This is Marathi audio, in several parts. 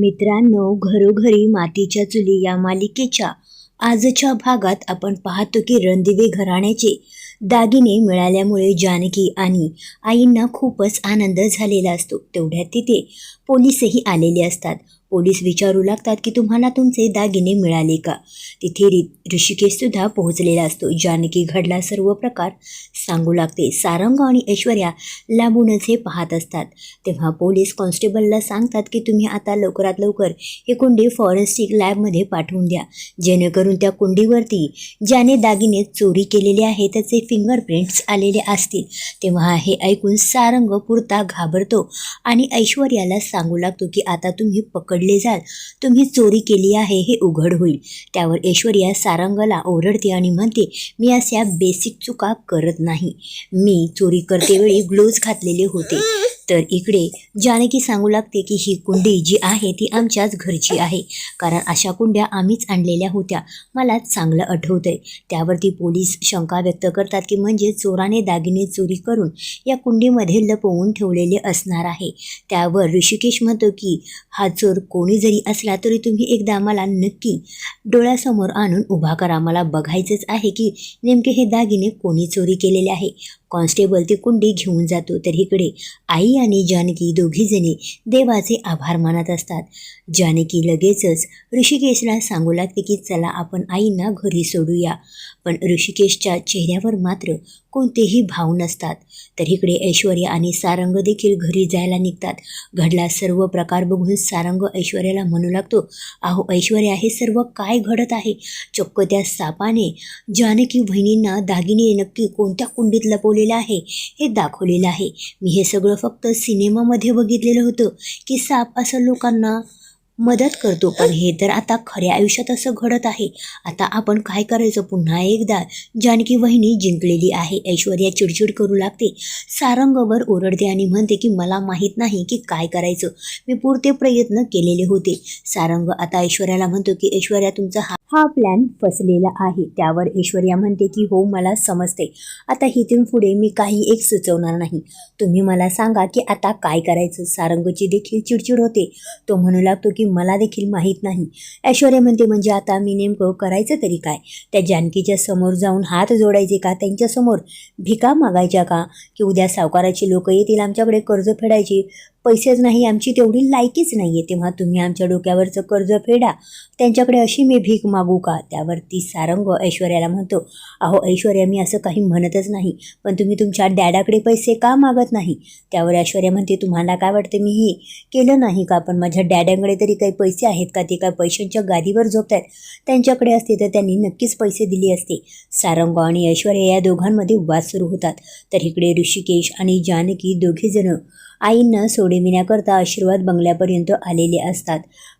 मित्रांनो घरोघरी मातीच्या चुली या मालिकेच्या आजच्या भागात आपण पाहतो की रणदिवे घराण्याचे दागिने मिळाल्यामुळे जानकी आणि आईंना खूपच आनंद झालेला असतो. तेवढ्यात तिथे पोलीसही आलेले असतात. पोलीस विचारू लागतात की तुम्हाला तुमचे दागिने मिळाले का? तिथे रि ऋषिकेशसुद्धा पोहोचलेला असतो. जानकी घडला सर्व प्रकार सांगू लागते. सारंग आणि ऐश्वर्या लांबूनच हे पाहत असतात. तेव्हा पोलीस कॉन्स्टेबलला सांगतात की तुम्ही आता लवकरात लवकर हे कुंडी फॉरेन्सिक लॅबमध्ये पाठवून द्या. जेणेकरून त्या कुंडीवरती ज्याने दागिने चोरी केलेले आहे त्याचे फिंगरप्रिंट्स आलेले असतील. तेव्हा हे ऐकून सारंग पुरता घाबरतो आणि ऐश्वर्याला सांगू लागतो की आता तुम्ही पकड पकडले जाल. तुम्ही चोरी केली आहे हे उघड होईल. त्यावर ऐश्वर्या सारंगला ओरडते आणि म्हणते मी अशा बेसिक चुका करत नाही. मी चोरी करतेवेळी ग्लोव्ज घातलेले होते. तर इकडे जानकी सांगू लागते की ही कुंडी जी आहे ती आमच्याच घरची आहे. कारण अशा कुंड्या आम्हीच आणलेल्या होत्या. मला चांगलं आठवतंय. त्यावरती पोलीस शंका व्यक्त करतात की म्हणजे चोराने दागिने चोरी करून या कुंडीमध्ये लपवून ठेवलेले असणार आहे. त्यावर ऋषिकेश म्हणतो की हा चोर कोणी जरी असला तरी तुम्ही एकदा मला नक्की डोळ्यासमोर आणून उभा करा. मला बघायचंच आहे की नेमके हे दागिने कोणी चोरी केलेले आहे. कॉन्स्टेबल ती कुंडी घेऊन जातो. तर इकडे आई आणि जानकी दोघीजणी देवाचे आभार मानत असतात. जानकी लगेचच ऋषिकेशला सांगू लागते की चला आपण आईंना घरी सोडूया. पण ऋषिकेशच्या चेहऱ्यावर मात्र कोणतेही भाव नसतात. तर इकडे ऐश्वर्या आणि सारंग देखील घरी जायला निघतात. घडला सर्व प्रकार बघून सारंग ऐश्वर्याला म्हणू लागतो अहो ऐश्वर्या हे सर्व काय घडत आहे? चक्क त्या सापाने जानकी बहिणींना दागिने नक्की कोणत्या कुंडीत लपवलेलं आहे? हे दाखवलेलं आहे. मी हे सगळं फक्त सिनेमामध्ये बघितलेलं होतं की साप असं लोकांना मदत करतो. पण हे तर आता खऱ्या आयुष्यात असं घडत आहे. आता आपण काय करायचं? पुन्हा एकदा जानकी वहिनी जिंकलेली आहे. ऐश्वर्या चिडचिड करू लागते. सारंगवर ओरडते आणि म्हणते की मला माहीत नाही की काय करायचं. मी पुरते प्रयत्न केलेले होते. सारंग आता ऐश्वर्याला म्हणतो की ऐश्वर्या तुमचा हा हा प्लॅन फसलेला आहे. त्यावर ऐश्वर्या म्हणते की हो मला समजते आता इथून पुढे मी काही एक सुचवणार नाही. तुम्ही मला सांगा की आता काय करायचं? सारंगची देखील चिडचिड होते. तो म्हणू लागतो की मला देखील माहीत नाही. ऐश्वर्या म्हणते म्हणजे आता मी नेमकं करायचं तरी काय? त्या जानकीच्या समोर जाऊन हात जोडायचे का? त्यांच्यासमोर भिका मागायच्या का? की उद्या सावकाराची लोक येतील आमच्याकडे कर्ज फेडायची? पैसेच नाही आमची तेवढी लायकीच नाही आहे तेव्हा तुम्ही आमच्या डोक्यावरचं कर्ज फेडा. त्यांच्याकडे अशी मी भीक मागू का? त्यावरती सारंग ऐश्वर्याला म्हणतो अहो ऐश्वर्या मी असं काही म्हणतच नाही पण तुम्ही तुमच्या डॅडाकडे पैसे का मागत नाही? त्यावर ऐश्वर्या म्हणते तुम्हाला काय वाटतं मी हे केलं नाही का? पण माझ्या डॅड्यांकडे तरी काही पैसे आहेत का? ते काय पैशांच्या गादीवर झोपत आहेत त्यांच्याकडे असते तर त्यांनी नक्कीच पैसे दिले असते. सारंग आणि ऐश्वर्या या दोघांमध्ये वाद सुरू होतात. तर इकडे ऋषिकेश आणि जानकी दोघेजणं आईंना सोडविण्याकरता आशीर्वाद बंगल्यापर्यंत आलेले असतात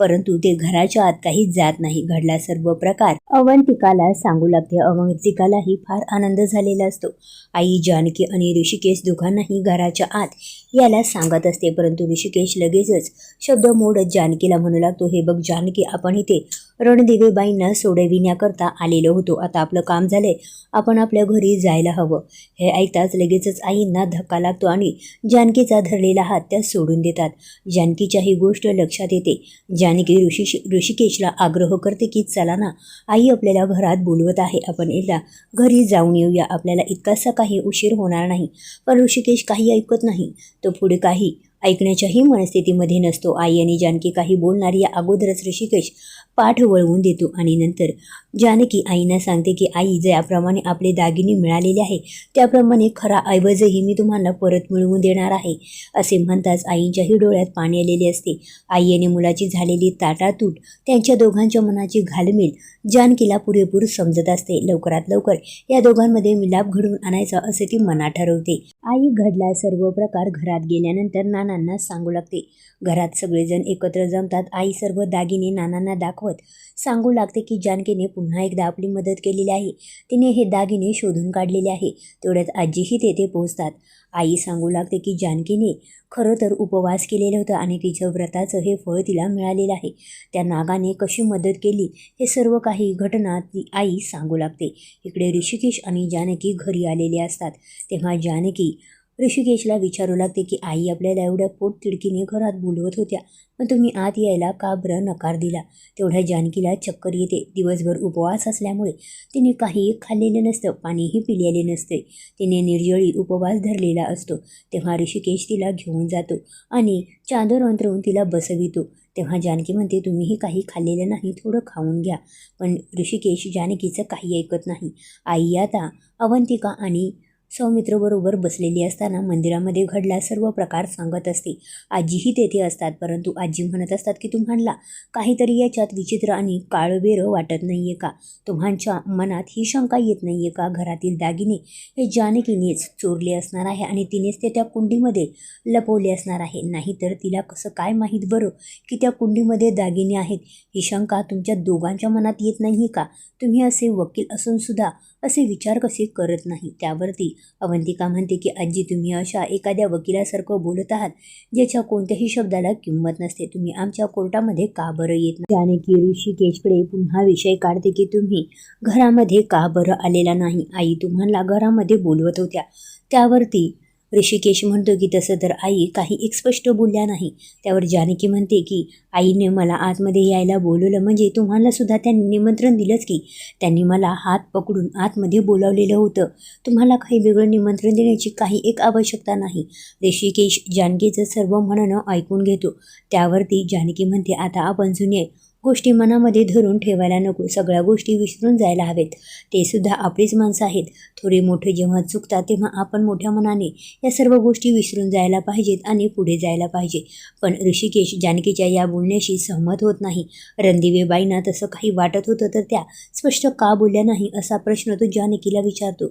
परंतु ते घराच्या आत काही जात नाही. घडला सर्व प्रकार. अवंतिकाला सांगू लागते. अवंतिकालाही फार आनंद झालेला असतो. आई जानकी आणि ऋषिकेश दोघांनाही घराच्या आत याला सांगत असते परंतु ऋषिकेश लगेचच शब्द मोडत जानकीला म्हणू लागतो हे बघ जानकी आपण इथे रणदिवेबाईंना सोडविण्याकरता आलेलो होतो. आता आपलं काम झालंय. आपण आपल्या घरी जायला हवं. हे ऐकताच लगेचच आईंना धक्का लागतो आणि जानकीचा धरलेला हात त्या सोडून देतात. जानकीच्या ही गोष्ट लक्षात येते. जानकी ऋषी ऋषिकेशला आग्रह करते की चला ना आई आपल्याला घरात बोलवत आहे. आपण एकदा घरी जाऊन येऊया. आपल्याला इतकासा काही उशीर होणार नाही. पण ऋषिकेश काही ऐकत नाही. तो पुढे काही ऐकण्याच्याही मनस्थितीमध्ये नसतो. आई आणि जानकी काही बोलणारी या अगोदरच ऋषिकेश पाठ वळवून देतो. आणि नंतर जानकी आईना सांगते की आई ज्याप्रमाणे आपले दागिने मिळालेले आहे त्याप्रमाणे खरा ऐवजही मी तुम्हाला परत मिळवून देणार आहे. असे म्हणताच आईंच्याही डोळ्यात पाणी आलेले असते. आई आणि मुलाची झालेली ताटातूट त्यांच्या दोघांच्या मनाची घालमेल जानकीला पुरेपूर समजत असते. लवकरात लवकर या दोघांमध्ये मिलाप घडवून आणायचा असे ती मनात ठरवते. आई घडला सर्व प्रकार घरात गेल्यानंतर नानांना सांगू लागते. घरात सगळेजण एकत्र जमतात. आई सर्व दागिने नानांना दाखवत सांगू लागते की जानकीने पुन्हा एकदा आपली मदत केलेली आहे. तिने हे दागिने शोधून काढलेले आहे. तेवढ्यात आजीही तेथे पोहोचतात. आई सांगू लागते की जानकीने खरं तर उपवास केलेलं होतं आणि तिचं व्रताचं हे फळ तिला मिळालेलं आहे. त्या नागाने कशी मदत केली हे सर्व काही घटना ती आई सांगू लागते. इकडे ऋषिकेश आणि जानकी घरी आलेले असतात. तेव्हा जानकी ऋषिकेशला विचारू लागते की आई आपल्याला एवढ्या पोट तिडकीने घरात बोलवत होत्या पण तुम्ही आत यायला का बरं नकार दिला? तेवढ्या जानकीला चक्कर येते. दिवसभर उपवास असल्यामुळे तिने काहीही खाल्लेलं नसतं पाणीही पिलेले नसते. तिने निर्जळी उपवास धरलेला असतो. तेव्हा ऋषिकेश तिला घेऊन जातो आणि चादर अंतरवून तिला बसवितो. तेव्हा जानकी म्हणते तुम्हीही काही खाल्लेलं नाही थोडं खाऊन घ्या. पण ऋषिकेश जानकीचं काही ऐकत नाही. आई आता अवंतिका आणि सौमित्रबरोबर बसलेली असताना मंदिरामध्ये घडला सर्व प्रकार सांगत असते. आजीही तेथे असतात परंतु आजी म्हणत असतात की तुम्हाला काहीतरी याच्यात विचित्र आणि काळबेरं वाटत नाही आहे का? तुम्हाच्या मनात ही शंका येत नाही आहे का? घरातील दागिने हे जानकीनेच चोरले असणार आहे आणि तिनेच ते त्या कुंडीमध्ये लपवले असणार आहे. नाहीतर तिला कसं काय माहीत बरं की त्या कुंडीमध्ये दागिने आहेत? ही शंका तुमच्या दोघांच्या मनात येत नाही का? तुम्ही असे वकील असूनसुद्धा असे विचार कसे करत नाही? त्यावरती अवंतिका म्हणते की आजी तुम्ही अशा एखाद्या वकिलासारखं बोलत आहात ज्याच्या कोणत्याही शब्दाला किंमत नसते. तुम्ही आमच्या कोर्टामध्ये का बरं येत नाही? त्याने की ऋषिकेशकडे पुन्हा विषय काढते की तुम्ही घरामध्ये का बरं आलेला नाही? आई तुम्हाला घरामध्ये बोलवत होत्या. त्यावरती ऋषिकेश म्हणतो की तसं तर आई काही एक स्पष्ट बोलल्या नाही. त्यावर जानकी म्हणते की आईने मला आतमध्ये यायला बोलवलं म्हणजे तुम्हाला सुद्धा त्यांनी निमंत्रण दिलंच की. त्यांनी मला हात पकडून आतमध्ये बोलावलेलं होतं. तुम्हाला काही वेगळं निमंत्रण देण्याची काही एक आवश्यकता नाही. ऋषिकेश जानकीचं सर्व म्हणणं ऐकून घेतो. त्यावरती जानकी म्हणते आता आपण जुने गोष्टी मनामध्ये धरून ठेवायला नको. सगळ्या गोष्टी विसरून जायला हवेत. ते सुद्धा आपलीच माणसं आहेत. थोडे मोठे जेव्हा चुकतात तेव्हा आपण मोठ्या मनाने या सर्व गोष्टी विसरून जायला पाहिजेत आणि पुढे जायला पाहिजे. पण ऋषिकेश जानकीच्या या बोलण्याशी सहमत होत नाही. रणदिवेबाईंना तसं काही वाटत होतं तर त्या स्पष्ट का बोलल्या नाही असा प्रश्न तो जानकीला विचारतो.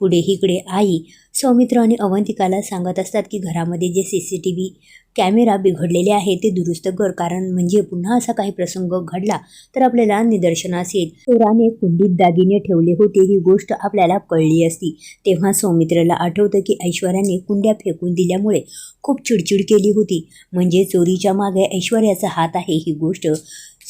पुढे इकडे आई सौमित्र आणि अवंतिकाला सांगत असतात की घरामध्ये जे C C T V camera बिघडलेले आहे ते दुरुस्त कर. कारण म्हणजे पुन्हा असा काही प्रसंग घडला तर आपल्याला निदर्शनास येईल. चोराने कुंडीत दागिने ठेवले होते ही गोष्ट आपल्याला कळली असती. तेव्हा सौमित्रला आठवतं की ऐश्वर्याने कुंड्या फेकून दिल्यामुळे खूप चिडचिड केली होती. म्हणजे चोरीच्या मागे ऐश्वर्याचा हात आहे ही गोष्ट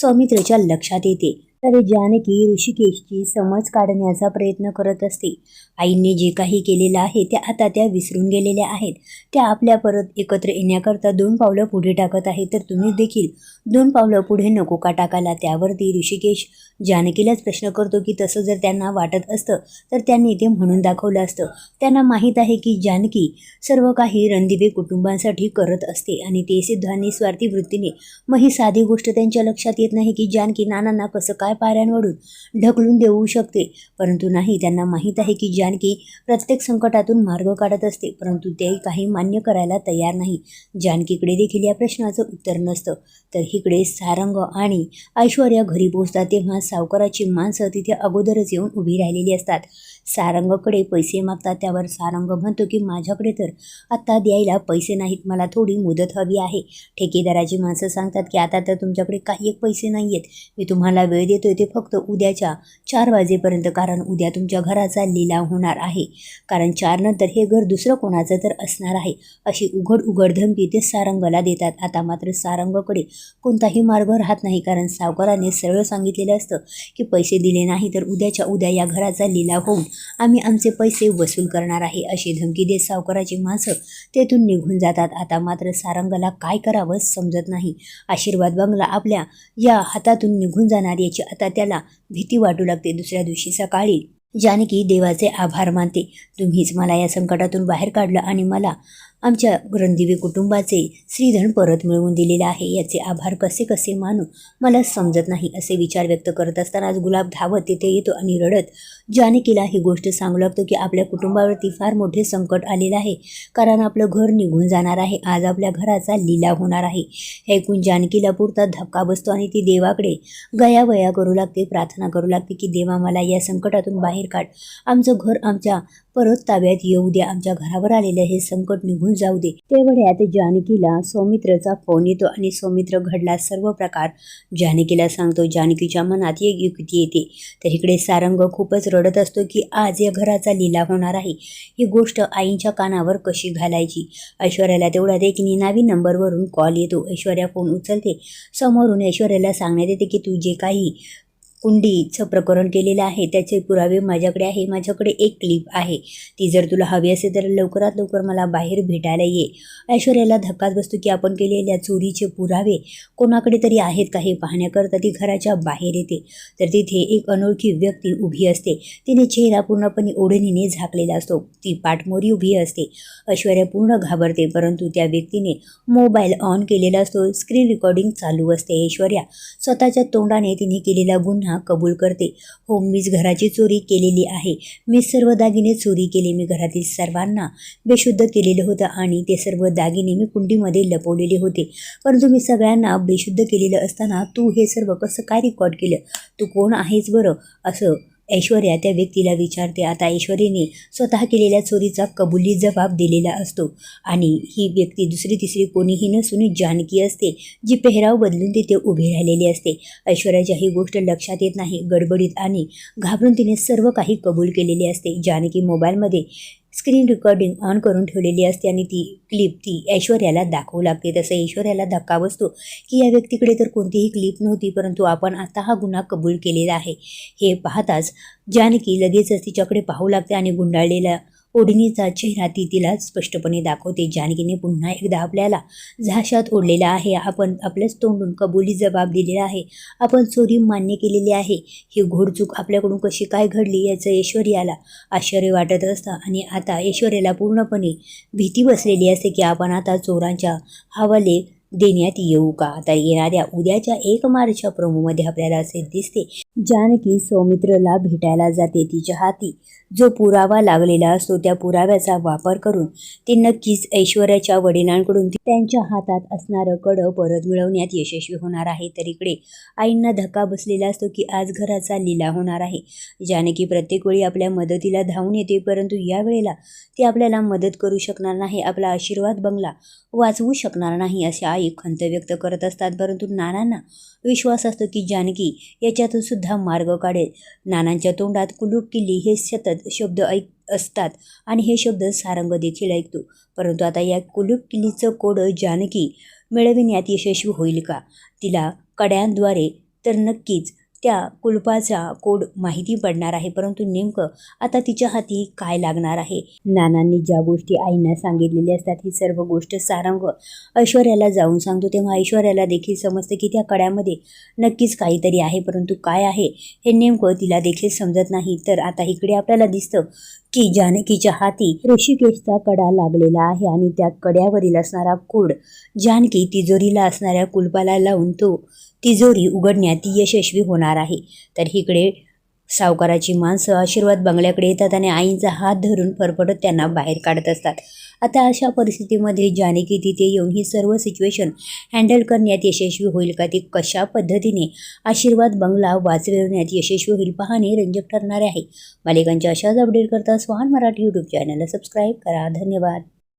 सौमित्रच्या लक्षात येते. तर जानकी ऋषिकेशची समज काढण्याचा प्रयत्न करत असते. आईंनी जे काही केलेलं आहे त्या आता त्या विसरून गेलेल्या आहेत. त्या आपल्या परत एकत्र येण्याकरता दोन पावलं पुढे टाकत आहे तर तुम्ही देखील दोन पावलं पुढे नको का टाकायला? त्यावरती ऋषिकेश जानकीलाच प्रश्न करतो की तसं जर त्यांना वाटत असतं तर त्यांनी ते म्हणून दाखवलं असतं. त्यांना माहीत आहे की जानकी सर्व काही रणदिवे कुटुंबांसाठी करत असते आणि ते सिद्धांनी स्वार्थी वृत्तीने मग ही साधी गोष्ट त्यांच्या लक्षात येत नाही की जानकी नानांना कसं काय पायऱ्यांवरून ढकलून देऊ शकते. परंतु नाही त्यांना माहीत आहे की जानकी प्रत्येक संकटातून मार्ग काढत असते परंतु ते काही मान्य करायला तयार नाही. जानकीकडे देखील या प्रश्नाचं उत्तर नसतं. तर इकडे सारंग आणि ऐश्वर्या घरी पोहोचतात तेव्हा सावकाराची माणसं तिथे अगोदरच येऊन उभी राहिलेली असतात. सारंगकडे पैसे मागतात त्यावर सारंग म्हणतो की माझ्याकडे तर आत्ता द्यायला पैसे नाहीत मला थोडी मुदत हवी आहे. ठेकेदाराची माणसं सांगतात की आता तर तुमच्याकडे काही एक पैसे नाही आहेत मी तुम्हाला वेळ देतोय ते फक्त उद्याच्या चार वाजेपर्यंत कारण उद्या तुमच्या घराचा लिलाव होणार आहे. कारण चार नंतर हे घर दुसरं कोणाचं तर असणार आहे. अशी उघड उघड धमकी ते सारंगला देतात. आता मात्र सारंगकडे कोणताही मार्ग राहत नाही कारण सावकाराने सरळ सांगितलेलं असतं की पैसे दिले नाही तर उद्याच्या उद्या या घराचा लिलाव होऊन आम्ही आमचे पैसे वसूल करणार आहे अशी धमकी देत सावकाराची माणसं तेथून निघून जातात. आता मात्र सारंगला काय करावं समजत नाही. आशीर्वाद बंगला आपल्या या हातातून निघून जाणार याची आता त्याला भीती वाटू लागते. दुसऱ्या दिवशी सकाळी जानकी देवाचे आभार मानते. तुम्हीच मला या संकटातून बाहेर काढलं आणि मला आमच्या ग्रंथिवी कुटुंबाचे श्रीधन परत मिळवून दिलेले आहे. याचे आभार कसे कसे मानू? मला समजत नाही असे विचार व्यक्त करत असतानाच गुलाब धावत तिथे येतो आणि रडत जानकीला ही गोष्ट सांगू लागतो की आपल्या कुटुंबावरती फार मोठे संकट आलेलं आहे. कारण आपलं घर निघून जाणार आहे. आज आपल्या घराचा लिला होणार आहे. हे ऐकून जानकीला पुरता धक्का बसतो आणि ती देवाकडे गयावया करू लागते प्रार्थना करू लागते की देवा मला या संकटातून बाहेर काढ. आमचं घर आमच्या परत ताब्यात येऊ दे आमच्या घरावर आलेलं हे संकट निघून जाऊ दे. तेवढ्यात जानकीला सौमित्रचा फोन येतो आणि सौमित्र घडला सर्व प्रकार. जानकीला सांगतो जानकीच्या मनात एक युक्ती येते. तर इकडे सारंग खूपच रडत असतो की आज या घराचा लिला होणार आहे. ही गोष्ट आईंच्या कानावर कशी घालायची? ऐश्वर्याला तेवढ्यात एक निनावी नंबरवरून कॉल येतो. ऐश्वर्या फोन उचलते. समोरून ऐश्वर्याला सांगण्यात येते की तू जे काही कुंडीचं प्रकरण केलेलं आहे. त्याचे पुरावे माझ्याकडे आहे. माझ्याकडे एक क्लिप आहे. ती जर तुला हवी असेल तर लवकरात लवकर मला बाहेर भेटायला ये. ऐश्वर्याला धक्काच बसतो की आपण केलेल्या चोरीचे पुरावे कोणाकडे तरी आहेत का हे पाहण्याकरता ती घराच्या बाहेर येते. तर तिथे एक अनोळखी व्यक्ती उभी असते. तिने चेहरा पूर्णपणे ओढणीने झाकलेला असतो. ती पाठमोरी उभी असते. ऐश्वर्या पूर्ण घाबरते परंतु त्या व्यक्तीने मोबाईल ऑन केलेला असतो. स्क्रीन रेकॉर्डिंग चालू असते. ऐश्वर्या स्वतःच्या तोंडाने तिने केलेला गुन्हा कबूल करते. हो मीच घराची चोरी केलेली आहे. मी सर्व दागिने चोरी केले. मी घरातील सर्वांना बेशुद्ध केलेलं होतं आणि ते सर्व दागिने मी कुंडीमध्ये लपवलेले होते. परंतु मी सगळ्यांना बेशुद्ध केलेलं असताना तू हे सर्व कसं काय रेकॉर्ड केलं? तू कोण आहेस बरं? असं ऐश्वर्या त्या व्यक्तीला विचारते आता ऐश्वर्याने स्वतः केलेल्या चोरीचा कबुली जबाब दिलेला असतो आणि ही व्यक्ती दुसरी तिसरी कोणीही नसून जानकी असते जी पेहराव बदलून तिथे उभी राहिलेली असते. ऐश्वर्याच्या ही गोष्ट लक्षात येत नाही. गडबडीत आणि घाबरून तिने सर्व काही कबूल केलेले असते. जानकी मोबाईलमध्ये स्क्रीन रेकॉर्डिंग ऑन करून ठेवलेली असते आणि ती क्लिप ती ऐश्वर्याला दाखवू लागते. तसं ऐश्वर्याला धक्का बसतो की या व्यक्तीकडे तर कोणतीही क्लिप नव्हती परंतु आपण आता हा गुन्हा कबूल केलेला आहे. हे पाहताच जानकी लगेचच तिच्याकडे पाहू लागते आणि गुंडाळलेला ओढणीचा चेहरा ती तिला स्पष्टपणे दाखवते. जानकीने पुन्हा एकदा आपल्याला झाशात ओढलेला आहे. आपण आपल्याच तोंडून कबुली जबाब दिलेला आहे. आपण चोरी मान्य केलेली आहे. ही घोडचूक आपल्याकडून कशी काय घडली याचं ऐश्वर्याला आश्चर्य वाटत असतं आणि आता ऐश्वर्याला पूर्णपणे भीती बसलेली असते की आपण आता चोरांच्या हवाले देण्यात येऊ का? आता येणाऱ्या उद्याच्या एक मार्चच्या प्रोमोमध्ये आपल्याला असे दिसते. जानकी सौमित्रला भेटायला जाते तिच्या हाती. जो पुरावा लागलेला असतो त्या पुराव्याचा वापर करून ते नक्कीच ऐश्वर्याच्या वडिलांकडून त्यांच्या हातात असणारं कडं परत मिळवण्यात यशस्वी होणार आहे. तर इकडे आईंना धक्का बसलेला असतो की आज घराचा लिला होणार आहे. जानकी प्रत्येक वेळी आपल्या मदतीला धावून येते परंतु यावेळेला ती आपल्याला मदत करू शकणार नाही आपला आशीर्वाद बंगला वाचवू शकणार नाही अशी आई खंत व्यक्त करत असतात. परंतु नानांना विश्वास असतो की जानकी याच्यातून सुद्धा मार्ग काढेल. नानांच्या तोंडात कुलूप किल्ली हे सतत शब्द ऐक असतात आणि हे शब्द सारंग देखील ऐकतो. परंतु आता या कुलूप किल्लीचं कोड जानकी मिळविण्यात यशस्वी होईल का? तिला कड्यांद्वारे तर नक्कीच त्या कुलपाचा कोड माहिती पडणार आहे. परंतु नेमकं आता तिच्या हाती काय लागणार आहे? नानांनी ज्या गोष्टी आईंना सांगितलेल्या असतात ही सर्व गोष्ट सारंग ऐश्वर्याला जाऊन सांगतो. तेव्हा ऐश्वर्याला देखील समजतं की त्या कड्यामध्ये नक्कीच काहीतरी आहे. परंतु काय आहे हे नेमकं तिला देखील समजत नाही. तर आता इकडे आपल्याला दिसतं की जानकीच्या हाती ऋषिकेशचा कडा लागलेला आहे आणि त्या कड्यावरील असणारा कोड जानकी तिजोरीला असणाऱ्या कुलपाला लावून तो तिजोरी उघडण्यात यशस्वी होणार आहे. तर इकडे सावकाराची माणसं आशीर्वाद बंगल्याकडे येतात आणि आईंचा हात धरून फरफडत त्यांना बाहेर काढत असतात. आता अशा परिस्थितीमध्ये जानकी तिथे येऊन ही सर्व सिच्युएशन हँडल करण्यात यशस्वी होईल का ती कशा पद्धतीने आशीर्वाद बंगला वाचविण्यात यशस्वी होईल पाहणे रंजक ठरणारे आहे. मालिकांच्या अशाच अपडेट करता स्वान मराठी यूट्यूब चॅनलला सबस्क्राईब करा. धन्यवाद.